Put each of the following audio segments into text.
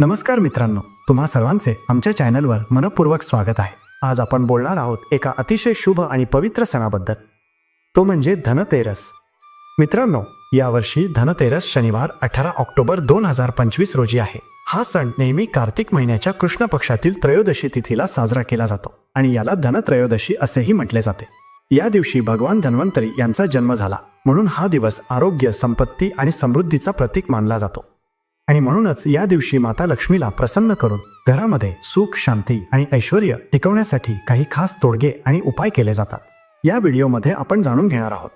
नमस्कार मित्रांनो तुम्हा सर्वांचे आमच्या चॅनलवर मनपूर्वक स्वागत आहे. आज आपण बोलणार आहोत एका अतिशय शुभ आणि पवित्र सणाबद्दल. तो म्हणजे धनतेरस. मित्रांनो यावर्षी धनतेरस शनिवार अठरा ऑक्टोबर दोन हजार पंचवीस रोजी आहे. हा सण नेहमी कार्तिक महिन्याच्या कृष्ण पक्षातील त्रयोदशी तिथीला साजरा केला जातो आणि याला धनत्रयोदशी असेही म्हटले जाते. या दिवशी भगवान धन्वंतरी यांचा जन्म झाला म्हणून हा दिवस आरोग्य संपत्ती आणि समृद्धीचा प्रतीक मानला जातो. आणि म्हणूनच या दिवशी माता लक्ष्मीला प्रसन्न करून घरामध्ये सुख शांती आणि ऐश्वर टिकवण्यासाठी काही खास तोडगे आणि उपाय केले जातात. या व्हिडिओमध्ये आपण जाणून घेणार आहोत.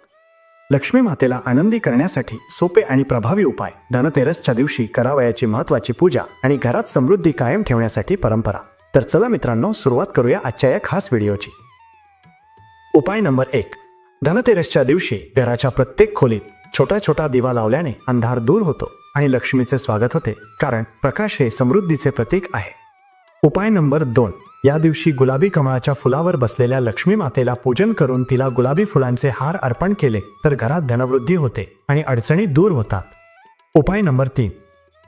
लक्ष्मी मातेला आनंदी करण्यासाठी सोपे आणि प्रभावी उपाय धनतेरसच्या दिवशी करावयाची महत्वाची पूजा आणि घरात समृद्धी कायम ठेवण्यासाठी परंपरा. तर चला मित्रांनो सुरुवात करूया आजच्या या खास व्हिडिओची. उपाय नंबर एक. धनतेरसच्या दिवशी घराच्या प्रत्येक खोलीत छोटा छोटा दिवा लावल्याने अंधार दूर होतो. आणि लक्ष्मीचे स्वागत होते. कारण प्रकाश हे समृद्धीचे प्रतीक आहे. उपाय नंबर दोन. या दिवशी गुलाबी कमळाच्या फुलावर बसलेल्या लक्ष्मी मातेला पूजन करून तिला गुलाबी फुलांचे हार अर्पण केले तर घरात धनवृद्धी होते आणि अडचणी दूर होतात. उपाय नंबर तीन.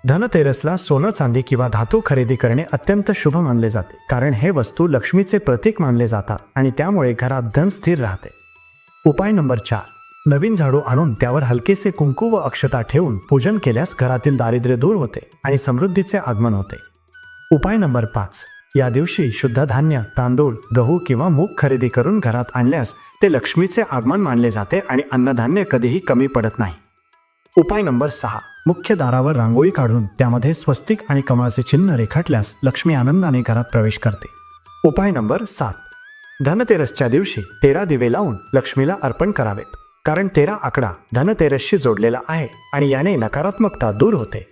धनतेरसला सोनं चांदी किंवा धातू खरेदी करणे अत्यंत शुभ मानले जाते. कारण हे वस्तू लक्ष्मीचे प्रतीक मानले जातात आणि त्यामुळे घरात धन स्थिर राहते. उपाय नंबर चार. नवीन झाडू आणून त्यावर हलकेसे कुंकू व अक्षता ठेवून पूजन केल्यास घरातील दारिद्र्य दूर होते आणि समृद्धीचे आगमन होते. उपाय नंबर पाच. या दिवशी शुद्ध धान्य तांदूळ गहू किंवा मूग खरेदी करून घरात आणल्यास ते लक्ष्मीचे आगमन मानले जाते आणि अन्नधान्य कधीही कमी पडत नाही. उपाय नंबर सहा. मुख्य दारावर रांगोळी काढून त्यामध्ये स्वस्तिक आणि कमळाचे चिन्ह रेखाटल्यास लक्ष्मी आनंदाने घरात प्रवेश करते. उपाय नंबर सात. धनतेरसच्या दिवशी तेरा दिवे लावून लक्ष्मीला अर्पण करावेत. कारण तेरा आकडा धनतेरसशी जोडलेला आहे आणि याने नकारात्मकता दूर होते.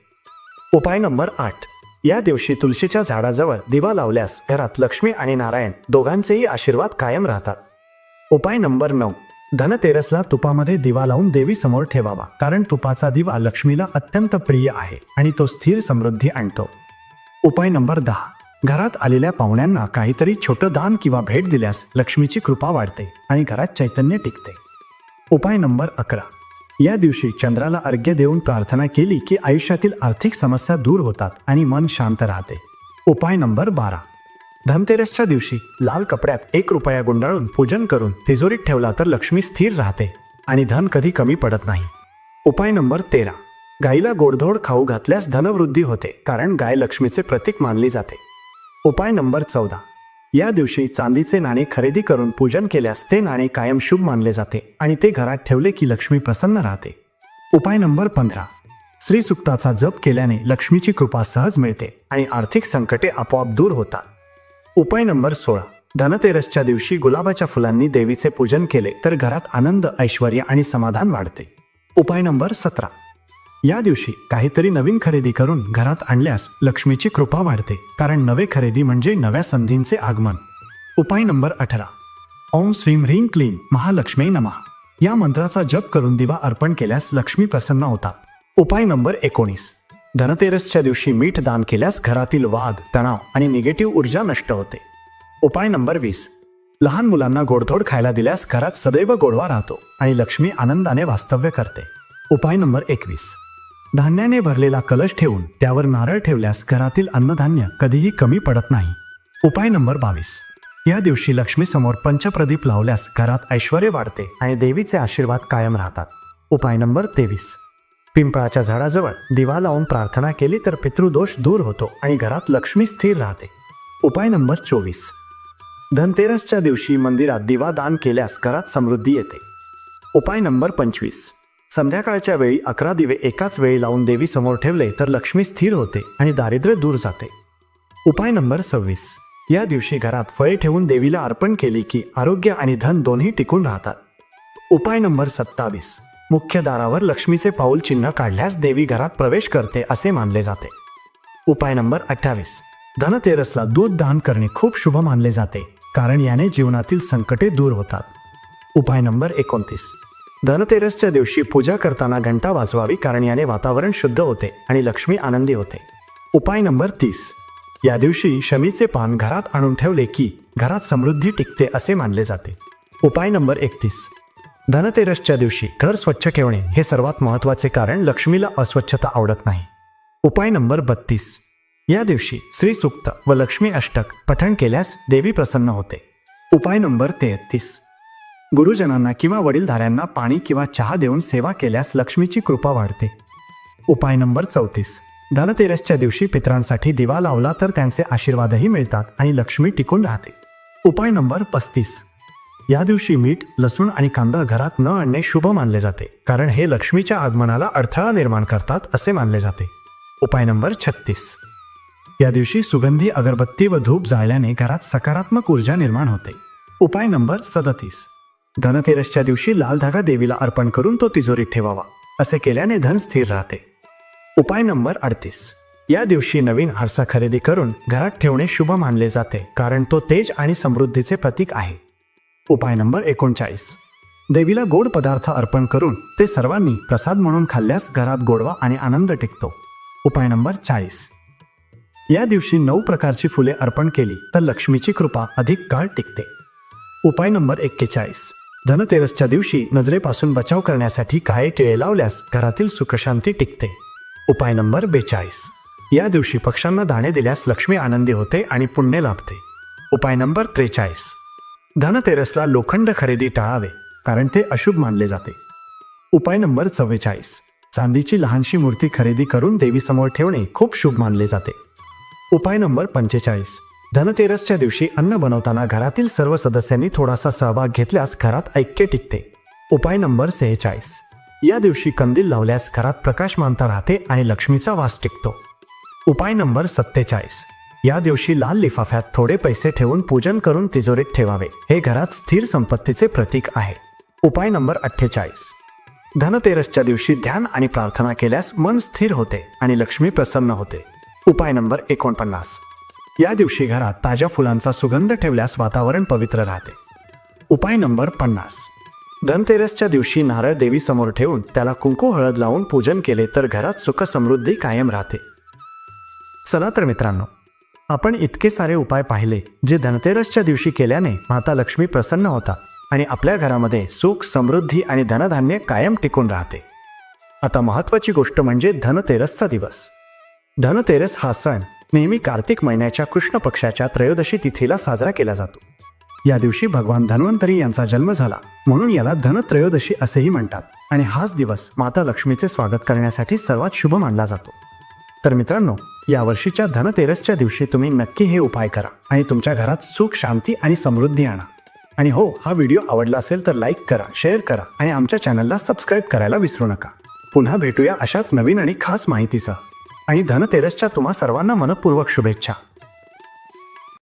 उपाय नंबर आठ. या दिवशी तुळशीच्या झाडाजवळ दिवा लावल्यास घरात लक्ष्मी आणि नारायण दोघांचेही आशीर्वाद कायम राहतात. उपाय नंबर नऊ. धनतेरसला तुपामध्ये दिवा लावून देवी समोर ठेवावा कारण तुपाचा दिवा लक्ष्मीला अत्यंत प्रिय आहे आणि तो स्थिर समृद्धी आणतो. उपाय नंबर दहा. घरात आलेल्या पाहुण्यांना काहीतरी छोटं दान किंवा भेट दिल्यास लक्ष्मीची कृपा वाढते आणि घरात चैतन्य टिकते. उपाय नंबर अकरा. या दिवशी चंद्राला अर्घ्य देऊन प्रार्थना केली की आयुष्यातील आर्थिक समस्या दूर होतात आणि मन शांत राहते. उपाय नंबर बारा. धनतेरसच्या दिवशी लाल कपड्यात एक रुपया गुंडाळून पूजन करून तिजोरीत ठेवला तर लक्ष्मी स्थिर राहते आणि धन कधी कमी पडत नाही. उपाय नंबर तेरा. गाईला गोडधोड खाऊ घातल्यास धनवृद्धी होते कारण गाय लक्ष्मीचे प्रतीक मानली जाते. उपाय नंबर चौदा. या दिवशी चांदीचे नाणे खरेदी करून पूजन केल्यास ते नाणे कायम शुभ मानले जाते आणि ते घरात ठेवले की लक्ष्मी प्रसन्न राहते. उपाय नंबर पंधरा. श्रीसुक्ताचा जप केल्याने लक्ष्मीची कृपा सहज मिळते आणि आर्थिक संकटे आपोआप दूर होतात. उपाय नंबर सोळा. धनतेरसच्या दिवशी गुलाबाच्या फुलांनी देवीचे पूजन केले तर घरात आनंद ऐश्वर आणि समाधान वाढते. उपाय नंबर सतरा. या दिवशी काहीतरी नवीन खरेदी करून घरात आणल्यास लक्ष्मीची कृपा वाढते कारण नवे खरेदी म्हणजे नव्या संधींचे आगमन. उपाय नंबर अठरा. ओम श्रीम ह्रीम क्लीन महालक्ष्मी नमः. या मंत्राचा जप करून दिवा अर्पण केल्यास लक्ष्मी प्रसन्न होतात उपाय नंबर एकोणीस. धनतेरसच्या दिवशी मीठ दान केल्यास घरातील वाद तणाव आणि निगेटिव्ह ऊर्जा नष्ट होते. उपाय नंबर वीस. लहान मुलांना गोडधोड खायला दिल्यास घरात सदैव गोडवा राहतो आणि लक्ष्मी आनंदाने वास्तव्य करते. उपाय नंबर एकवीस. धान्याने भरलेला कलश ठेवून त्यावर नारळ ठेवल्यास घरातील अन्नधान्य कधीही कमी पडत नाही. उपाय नंबर बावीस. या दिवशी लक्ष्मी समोर पंचप्रदीप लावल्यास घरात ऐश्वर वाढते आणि देवीचे आशीर्वाद कायम राहतात. उपाय नंबर तेवीस. पिंपळाच्या झाडाजवळ दिवा लावून प्रार्थना केली तर पितृदोष दूर होतो आणि घरात लक्ष्मी स्थिर राहते. उपाय नंबर चोवीस. धनतेरसच्या दिवशी मंदिरात दिवा दान केल्यास घरात समृद्धी येते. उपाय नंबर पंचवीस. संध्याकाळच्या वेळी अकरा दिवे एकाच वेळी लावून देवी समोर ठेवले तर लक्ष्मी स्थिर होते आणि दारिद्र्य दूर जाते. उपाय नंबर सव्वीस. या दिवशी घरात फळे ठेवून देवीला अर्पण केली की आरोग्य आणि धन दोन्ही टिकून राहतात. उपाय नंबर सत्तावीस. मुख्य दारावर लक्ष्मीचे पाऊल चिन्ह काढल्यास देवी घरात प्रवेश करते असे मानले जाते. उपाय नंबर अठ्ठावीस. धनतेरसला दूध दान करणे खूप शुभ मानले जाते कारण याने जीवनातील संकटे दूर होतात. उपाय नंबर एकोणतीस. धनतेरसच्या दिवशी पूजा करताना घंटा वाजवावी कारण याने वातावरण शुद्ध होते आणि लक्ष्मी आनंदी होते. उपाय नंबर तीस. या दिवशी शमीचे पान घरात आणून ठेवले की घरात समृद्धी टिकते असे मानले जाते. उपाय नंबर एकतीस. धनतेरसच्या दिवशी घर स्वच्छ ठेवणे हे सर्वात महत्त्वाचे कारण लक्ष्मीला अस्वच्छता आवडत नाही. उपाय नंबर बत्तीस. या दिवशी श्री सुक्त व लक्ष्मी अष्टक पठण केल्यास देवी प्रसन्न होते. उपाय नंबर तेहतीस. गुरुजनांना किंवा वडीलधाऱ्यांना पाणी किंवा चहा देऊन सेवा केल्यास लक्ष्मीची कृपा वाढते. उपाय नंबर चौतीस. धनतेरसच्या दिवशी पितरांसाठी दिवा लावला तर त्यांचे आशीर्वादही मिळतात आणि लक्ष्मी टिकून राहते. उपाय नंबर पस्तीस. या दिवशी मीठ लसूण आणि कांदा घरात न आणणे शुभ मानले जाते कारण हे लक्ष्मीच्या आगमनाला अडथळा निर्माण करतात असे मानले जाते. उपाय नंबर छत्तीस. या दिवशी सुगंधी अगरबत्ती व धूप जाळल्याने घरात सकारात्मक ऊर्जा निर्माण होते. उपाय नंबर सदतीस. धनतेरसच्या दिवशी लाल धागा देवीला अर्पण करून तो तिजोरीत ठेवावा असे केल्याने धन स्थिर राहते. उपाय नंबर अडतीस. या दिवशी नवीन आरसा खरेदी करून घरात ठेवणे शुभ मानले जाते कारण तो तेज आणि समृद्धीचे प्रतीक आहे. उपाय नंबर एकोणचाळीस. देवीला गोड पदार्थ अर्पण करून ते सर्वांनी प्रसाद म्हणून खाल्ल्यास घरात गोडवा आणि आनंद टिकतो. उपाय नंबर चाळीस. या दिवशी नऊ प्रकारची फुले अर्पण केली तर लक्ष्मीची कृपा अधिक काळ टिकते. उपाय नंबर एक्केचाळीस. धनतेरसच्या दिवशी नजरेपासून बचाव करण्यासाठी काळे टिळे लावल्यास घरातील सुखशांती टिकते? उपाय नंबर बेचाळीस. या दिवशी पक्ष्यांना दाणे दिल्यास लक्ष्मी आनंदी होते आणि पुण्य लाभते. उपाय नंबर त्रेचाळीस. धनतेरसला लोखंड खरेदी टाळावे कारण ते अशुभ मानले जाते. उपाय नंबर चव्वेचाळीस. चांदीची लहानशी मूर्ती खरेदी करून देवीसमोर ठेवणे खूप शुभ मानले जाते. उपाय नंबर पंचेचाळीस. धनतेरसच्या दिवशी अन्न बनवताना घरातील सर्व सदस्यांनी थोडासा सहभाग घेतल्यास घरात ऐक्य टिकते. उपाय नंबर सेहेचाळीस. या दिवशी कंदील लावल्यास घरात प्रकाश मानता राहते आणि लक्ष्मीचा वास टिकतो. उपाय नंबर सत्तेचाळीस. या दिवशी लाल लिफाफ्यात थोडे पैसे ठेवून पूजन करून तिजोरीत ठेवावे. हे घरात स्थिर संपत्तीचे प्रतीक आहे. उपाय नंबर अठ्ठेचाळीस. धनतेरसच्या दिवशी ध्यान आणि प्रार्थना केल्यास मन स्थिर होते आणि लक्ष्मी प्रसन्न होते. उपाय नंबर एकोणपन्नास. या दिवशी घरात ताज्या फुलांचा सुगंध ठेवल्यास वातावरण पवित्र राहते. उपाय नंबर पन्नास. धनतेरसच्या दिवशी नारळ देवीसमोर ठेवून त्याला कुंकू हळद लावून पूजन केले तर घरात सुख समृद्धी कायम राहते. चला तर मित्रांनो आपण इतके सारे उपाय पाहिले जे धनतेरसच्या दिवशी केल्याने माता लक्ष्मी प्रसन्न होता आणि आपल्या घरामध्ये सुख समृद्धी आणि धनधान्य कायम टिकून राहते. आता महत्त्वाची गोष्ट म्हणजे धनतेरसचा दिवस. धनतेरस हा सण नेहमी कार्तिक महिन्याच्या कृष्ण पक्षाच्या त्रयोदशी तिथीला साजरा केला जातो. या दिवशी भगवान धन्वंतरी यांचा जन्म झाला. म्हणून याला धनत्रयोदशी असेही म्हणतात. आणि हाच दिवस माता लक्ष्मीचे स्वागत करण्यासाठी सर्वात शुभ मानला जातो. तर मित्रांनो या वर्षीच्या धनतेरसच्या दिवशी तुम्ही नक्की हे उपाय करा आणि तुमच्या घरात सुख शांती आणि समृद्धी आणा. आणि हो हा व्हिडिओ आवडला असेल तर लाईक करा शेअर करा आणि आमच्या चॅनलला सबस्क्राईब करायला विसरू नका. पुन्हा भेटूया अशाच नवीन आणि खास माहितीसह. आणि धनतेरसच्या तुम्हा सर्वांना मनपूर्वक शुभेच्छा.